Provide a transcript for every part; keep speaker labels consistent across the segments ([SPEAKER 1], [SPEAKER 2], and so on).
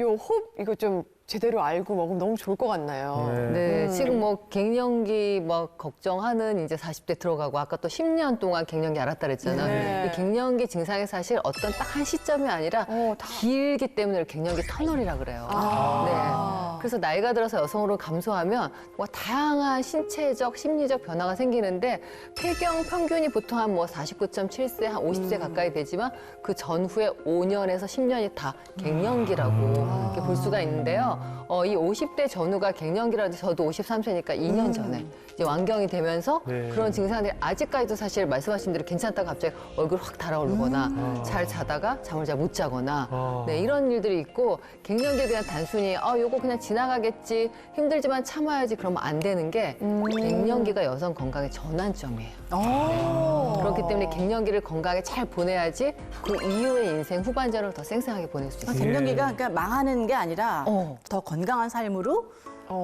[SPEAKER 1] 요 호흡 이거 좀 제대로 알고 먹으면 너무 좋을 것 같나요?
[SPEAKER 2] 네,
[SPEAKER 1] 음.
[SPEAKER 2] 지금 뭐 갱년기 뭐 걱정하는 이제 40대 들어가고 아까 또 10년 동안 갱년기 알았다 그랬잖아요.
[SPEAKER 1] 네.
[SPEAKER 2] 이 갱년기 증상이 사실 어떤 딱 한 시점이 아니라
[SPEAKER 1] 어, 다.
[SPEAKER 2] 길기 때문에 갱년기 터널이라 그래요.
[SPEAKER 1] 아.
[SPEAKER 2] 네. 그래서 나이가 들어서 여성으로 감소하면 뭐 다양한 신체적, 심리적 변화가 생기는데 폐경 평균이 보통 한 뭐 49.7세, 한 50세 가까이 되지만 그 전후에 5년에서 10년이 다 갱년기라고 이렇게 볼 수가 있는데요. 어, 이 50대 전후가 갱년기라도 저도 53세니까 2년 전에 이제 완경이 되면서
[SPEAKER 3] 네.
[SPEAKER 2] 그런 증상들이 아직까지도 사실 말씀하신 대로 괜찮다가 갑자기 얼굴 확 달아오르거나 잘 자다가 잠을 잘 못 자거나
[SPEAKER 3] 아.
[SPEAKER 2] 네, 이런 일들이 있고 갱년기에 대한 단순히 아 요거 그냥 지나가겠지 힘들지만 참아야지 그러면 안 되는 게 갱년기가 여성 건강의 전환점이에요.
[SPEAKER 1] 어.
[SPEAKER 2] 그렇기 때문에 갱년기를 건강하게 잘 보내야지 그 이후의 인생 후반전을 더 쌩쌩하게 보낼 수 있어요.
[SPEAKER 4] 갱년기가 그러니까 망하는 게 아니라
[SPEAKER 2] 어.
[SPEAKER 4] 더 건강한 삶으로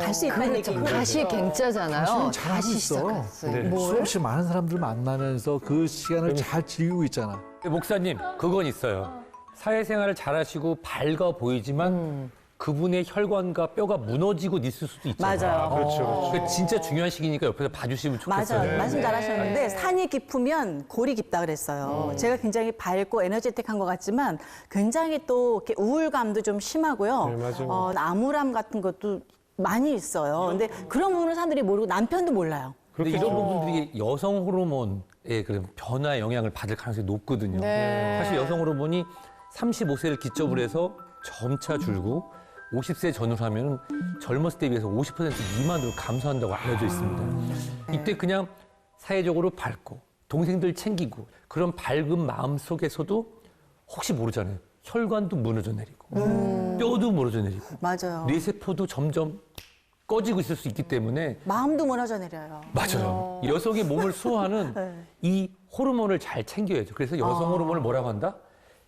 [SPEAKER 4] 갈수 있다는
[SPEAKER 2] 그렇죠.
[SPEAKER 4] 거죠.
[SPEAKER 2] 다시 갱자잖아요. 다시
[SPEAKER 5] 있어.
[SPEAKER 2] 시작했어요.
[SPEAKER 3] 네.
[SPEAKER 2] 뭐
[SPEAKER 5] 수없이 많은 사람들 만나면서 그 시간을 잘 즐기고 있잖아.
[SPEAKER 6] 목사님, 그건 있어요. 사회생활을 잘하시고 밝아 보이지만 그분의 혈관과 뼈가 무너지고 있을 수도 있잖아요.
[SPEAKER 4] 맞아요.
[SPEAKER 3] 그렇죠, 그렇죠.
[SPEAKER 6] 그 진짜 중요한 시기니까 옆에서 봐주시면 좋겠어요.
[SPEAKER 4] 맞아요. 말씀
[SPEAKER 1] 네.
[SPEAKER 4] 잘하셨는데 산이 깊으면 골이 깊다 그랬어요. 제가 굉장히 밝고 에너제틱한 것 같지만 굉장히 또 이렇게 우울감도 좀 심하고요.
[SPEAKER 3] 네, 맞아요.
[SPEAKER 4] 어, 암울함 같은 것도 많이 있어요. 근데 그런 부분을 사람들이 모르고 남편도 몰라요.
[SPEAKER 6] 근데. 이런 부분들이 여성 호르몬의 그런 변화에 영향을 받을 가능성이 높거든요.
[SPEAKER 1] 네.
[SPEAKER 6] 사실 여성 호르몬이 35세를 기점으로 해서 점차 줄고 50세 전후로 하면 젊었을 때 비해서 50% 미만으로 감소한다고 알려져 있습니다. 이때 그냥 사회적으로 밝고 동생들 챙기고 그런 밝은 마음 속에서도 혹시 모르잖아요. 혈관도 무너져 내리고 뼈도 무너져 내리고
[SPEAKER 4] 맞아요.
[SPEAKER 6] 뇌세포도 점점 꺼지고 있을 수 있기 때문에
[SPEAKER 4] 마음도 무너져 내려요.
[SPEAKER 6] 맞아요. 여성의 몸을 수호하는
[SPEAKER 4] 네.
[SPEAKER 6] 이 호르몬을 잘 챙겨야죠. 그래서 여성 호르몬을 뭐라고 한다?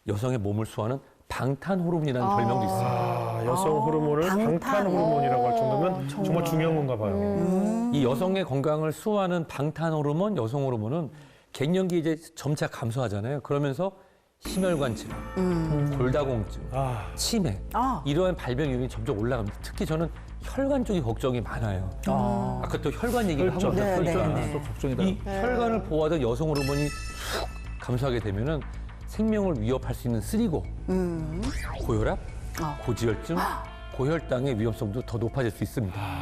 [SPEAKER 6] 여성의 몸을 수호하는 방탄 호르몬이라는 별명도 있습니다.
[SPEAKER 3] 아, 여성 호르몬을
[SPEAKER 4] 방탄.
[SPEAKER 3] 방탄 호르몬이라고 할 정도면 정말 중요한 건가 봐요.
[SPEAKER 4] 음.
[SPEAKER 6] 이 여성의 건강을 수호하는 방탄 호르몬, 여성 호르몬은 갱년기 이제 점차 감소하잖아요. 그러면서 심혈관 질환, 골다공증,
[SPEAKER 3] 아,
[SPEAKER 6] 치매
[SPEAKER 4] 아.
[SPEAKER 6] 이러한 발병 위험이 점점 올라갑니다. 특히 저는 혈관 쪽이 걱정이 많아요. 아까 또 혈관 얘기를 하고
[SPEAKER 3] 혈전.
[SPEAKER 4] 네, 네. 네.
[SPEAKER 5] 또 걱정이다.
[SPEAKER 6] 이 혈관을 보호하던 여성 호르몬이 훅 감소하게 되면은 생명을 위협할 수 있는 쓰리고, 고혈압, 고지혈증, 고혈당의 위험성도 더 높아질 수 있습니다.